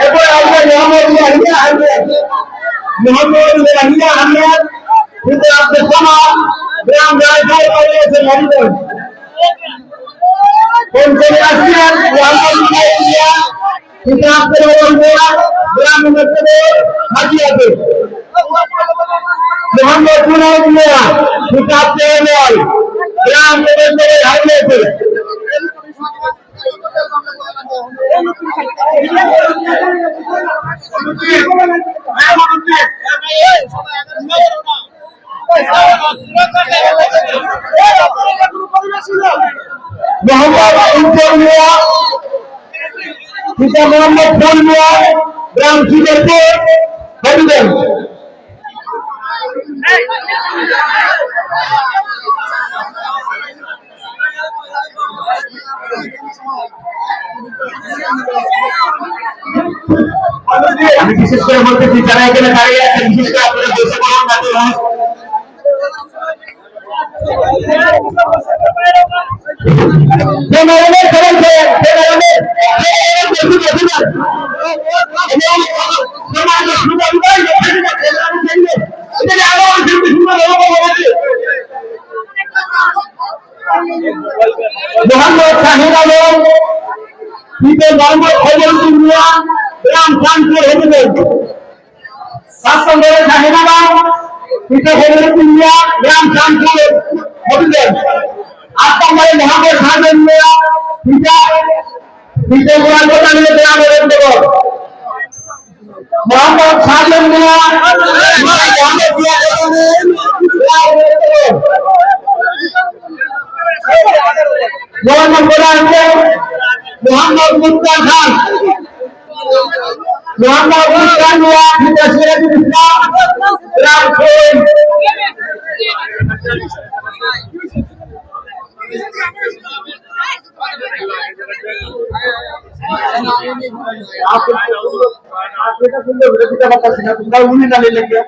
এরপর আসবে মোহাম্মদ ইয়াহিয়া আহমেদ মোহাম্মদ ইয়াহিয়া আহমেদ কিন্তু আব্দুল সামাদ গ্রাম রাজশাহী কলেজ হবিগঞ্জ কোন কোন আসছেন মোহাম্মদ ইয়াহিয়া কিন্তু আব্দুল রহমান মিয়া গ্রাম মুক্তিদের হাজিয়াতে মোহাম্মদ মুনাইদ মিয়া কিন্তু আব্দুল রহমান গ্রাম মুক্তিদের হাজিয়াতে মোহাম্মদ ইমতিয়াজ মিয়া পিতা মোহাম্মদ ফুল মিয়া গ্রাম সিদেরপুর হবিগঞ্জ আমি বিশেষ করে বলতেছি যারা এখানে দাঁড়িয়ে আছেন বিশেষ করে আপনারা বসে পড়ুন না তো ক্যামেরাম্যান সবাই খেয়ে ক্যামেরাম্যান মোহাম্মদ শাহিদ আলম পিতে মোহাম্মদ ফজল মিয়া গ্রাম কানপুর হবিগঞ্জ সাত নম্বরে শাহিদ আলম পিতে ফজল মিয়া গ্রাম কানপুর হবিগঞ্জ আট নম্বরে মোহাম্মদ মিয়া পিতা পিতে গোয়াল কোটালী গ্রাম হরিন্দর মোহাম্মদ শাহজান মিয়া মোহাম্মদ মিয়া গ্রাম হরিন্দর নয় নম্বরে আছে মোহাম্মদ মুক্তার খান মোহাম্মদ মুক্তার মিয়া পিতা সিরাজুল ইসলাম গ্রাম খোল आप बेटा सुन लो बेटा बता सिंह तुम उन्हीं ना ले लेंगे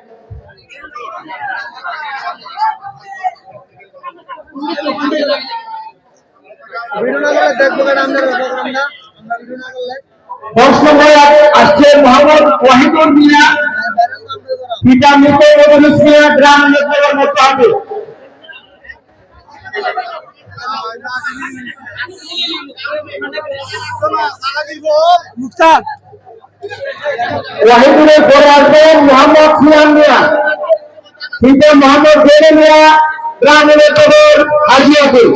দশ নম্বরে আসছে মোহাম্মদ ওয়াহিদুর মিয়া পিতা মৃত মদনুস মিয়া গ্রাম নেত্রগর মতো হবে ওয়াহিদুরের পরে আসবেন মোহাম্মদ সিয়াম মিয়া পিতা মোহাম্মদ জেনে মিয়া গ্রাম নেত্রগর হাজিয়াপুর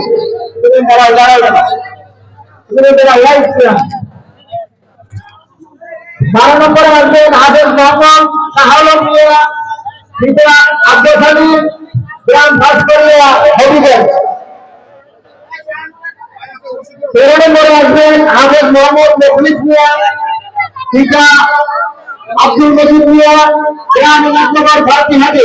তুমি দাঁড়াও দাঁড়াও দাঁড়াও দাঁড়াও সিয়াম বারো নম্বরে আসবেন হাফেজ মোহাম্মদ আব্দুল মজিদ মিয়া, গ্রাম ভারতী হাটে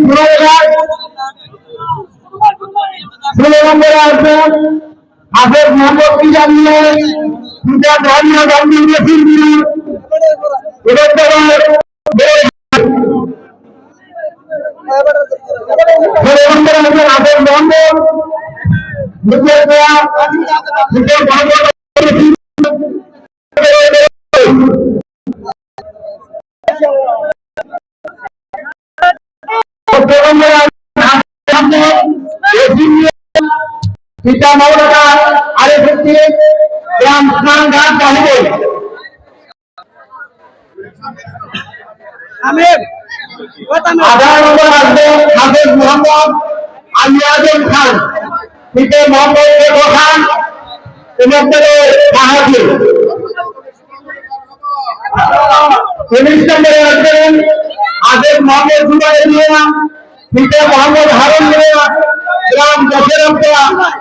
নম্বরে আসবেন হাফেজ মোহাম্মদ ইজামিয়া দুটা ধর্মীয় ধর্মীয় সিন্ধু ষোলো নম্বরে আসবেন হাফেজ মোহাম্মদ দুটো ধর্মীয় পিতা মৌলানা আরিফ উদ্দিন গ্রাম স্নান ঘাট বাহুবল আধার নম্বর আসবে হাফেজ মোহাম্মদ আলী আজম খান পিতা মোহাম্মদ রেখো খান উমরপুরে বাহাদুর উনিশ নম্বরে আসবেন হাফেজ মোহাম্মদ জুবাইর মিয়া পিতা মোহাম্মদ হারুন মিয়া গ্রাম দশেরামপুরা অভিযোগ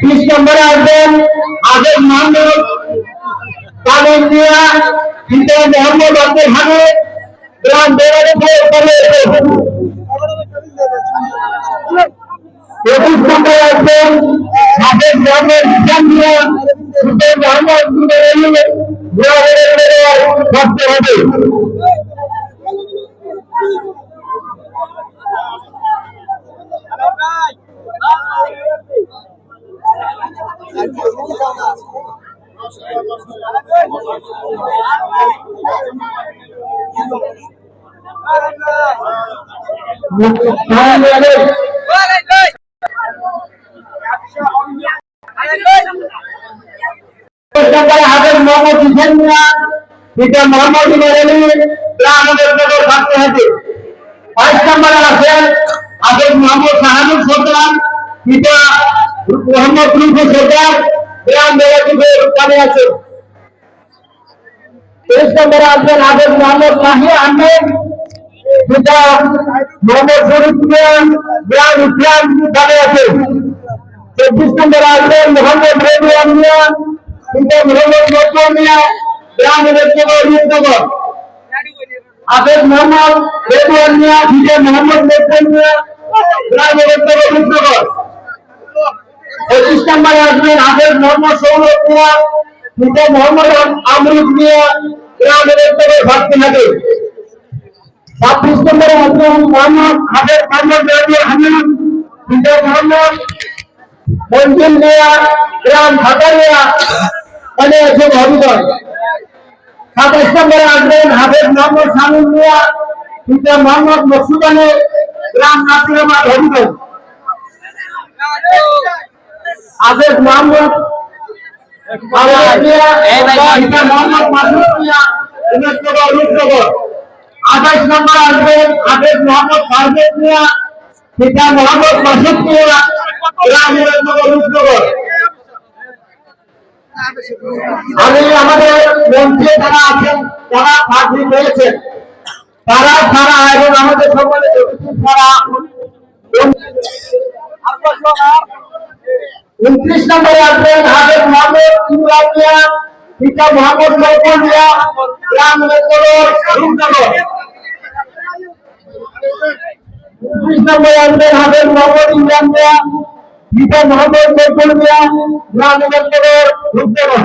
বিশ নম্বরে আসবেন হাফেজ মোহাম্মদ কাদের মিয়া পিতা মোহাম্মদ আব্দুল হামিদ গ্রাম বেড়ারিপুর একুশ নম্বরে আসবেন হাফেজ মোহাম্মদ ইসলাম মিয়া পিতা মোহাম্মদ জুবাইর মিয়া গ্রাম বেড়ারিপুর হবে হাফেজ মোহাম্মদ হিসেন মিয়া পিতা মোহাম্মদ ইমার আলী গ্রাম নগর থাকতে হবে বাইশ নম্বরে আছেন হাফেজ মোহাম্মদ শাহানুর সরদার পিতা মোহাম্মদ রুফু সরদার গ্রাম বেড়াচিপুর কানে আছে তেইশ নম্বরে আসবেন হাফেজ মোহাম্মদ মাহি আহমেদ পিতা মোহাম্মদ শরীফ মিয়া গ্রাম ইসলাম কানে আছে চব্বিশ নম্বরে আসবেন মোহাম্মদ রেজুয়ান মিয়া পিতা মোহাম্মদ নজরুল মিয়া গ্রাম রূপনগর রূপনগর হাফেজ মোহাম্মদ রেজওয়ান মিয়া পিতা মোহাম্মদ নজরুল মিয়া গ্রাম রূপনগর রূপনগর পঁচিশ নম্বরে আসবেন হাফেজ মোহাম্মদ সৌরভ মিয়া পিতা মোহাম্মদ আমরুদ মিয়া গ্রাম রূপনগর ভক্তিনগর ছাব্বিশ নম্বরে আসবেন মোহাম্মদ হাফেজ মোহাম্মদ রেজওয়ান হামিদ পিতা মোহাম্মদ মঞ্জুর মিয়া, গ্রাম ভাটারিয়া মানে আছে হবিগঞ্জ সাতাশ নম্বরে আসবেন হাফেজ মোহাম্মদ শামীম মিয়া পিতা মোহাম্মদ মকসুদ গ্রাম নাসিরাবাদ হবিগঞ্জ হাফেজ মোহাম্মদ আঠাশ নম্বর আসবেন হাফেজ মোহাম্মদ ফারুক মিয়া পিতা মোহাম্মদ মাসুদ মিয়া রূপনগর আমি আমাদের মঞ্চে যারা আছেন যারা চাকরি পেয়েছেন। তারা ছাড়া এবং আমাদের সকলে ছাড়া। উনত্রিশ নম্বরে আসবেন হাজর মোহাম্মদ ইমরানিয়া পিতা মোহাম্মদ লক্ষণিয়া গ্রাম মেতলর রূপনগর উনত্রিশ নম্বরে আসবেন হাজর মোহাম্মদ ইমরানিয়া পিতা মোহাম্মদ লক্ষণিয়া গ্রাম মেতলর রূপনগর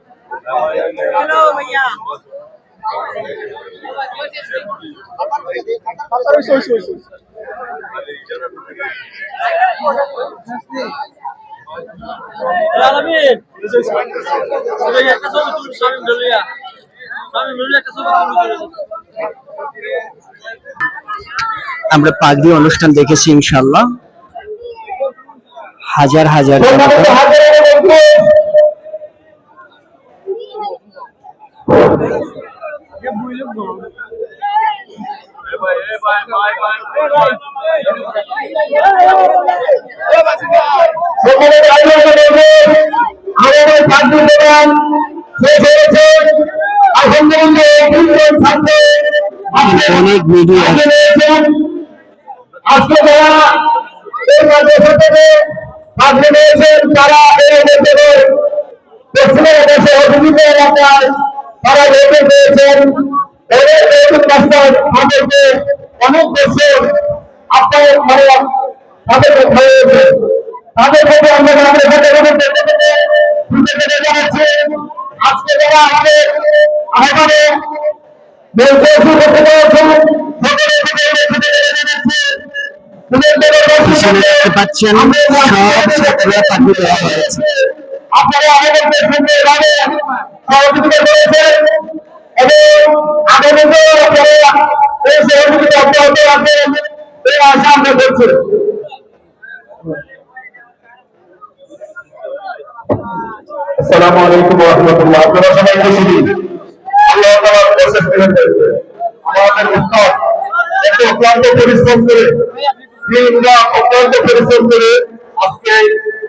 একটা ছবি তুলি স্বামী মিলিয়া স্বামী মিলিয়া একটা ছবি তুলি আমরা পাগড়ি অনুষ্ঠান দেখেছি ইনশাল্লাহ হাজার হাজার রয়েছে আমাদের ছাত্র প্রোগ্রাম শেষ ছাত্র অনেক মিডিয়া আজকে যারা এই মাদ্রাসা থেকে রয়েছেন তারা এই দেশের পশ্চিমের দেশে অভিযোগ এলাকায় তারা রেখে পেয়েছেন এদের নতুন মাস্টার আমাদেরকে অনেক দেশে আপনার মানে তাদের হয়েছে তাদের প্রতি আমরা আমাদের সাথে আমাদের দেশে থেকে কৃতজ্ঞতা জানাচ্ছি আজকে যারা আমাদের আহ্বানে বলতে শুরু করতে পেরেছেন সকলের প্রতি আমরা কৃতজ্ঞতা জানাচ্ছি। পাচ্ছেন সব ছাত্ররা দেওয়া হয়েছে। আপনারা আমাদেরকে সুন্দরভাবে সহযোগিতা করেছেন এবং আগামীতেও আপনারা এই সহযোগিতা অব্যাহত রাখবেন এই আশা আমরা করছি। আসসালামু আলাইকুম ওয়া রাহমাতুল্লাহ আপনারা সবাই খুশি? আল্লাহ তাআলার প্রসেস করেছে আমাদের উস্তাদ এত অক্লান্ত পরিশ্রম করে দিনরা অক্লান্ত পরিশ্রম করে আজকে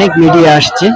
অনেক মিডিয়া আসছে।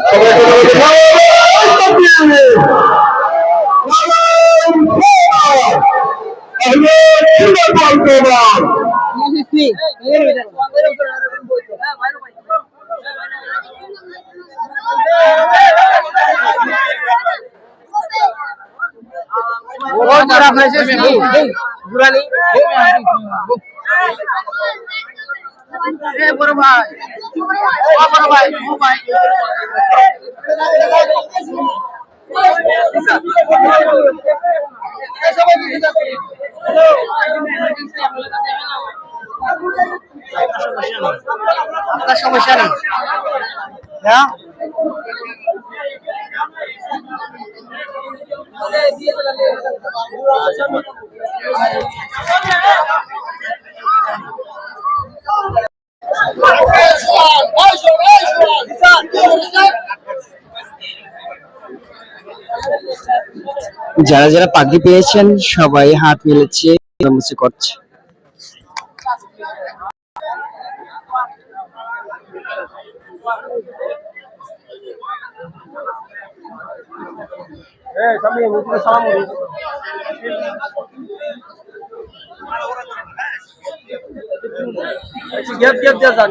সমস্যা নেই। যারা যারা পাগড়ি পেয়েছেন সবাই হাত মিলেছে করছে গ্যাপ গ্যাপ যান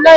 আমরা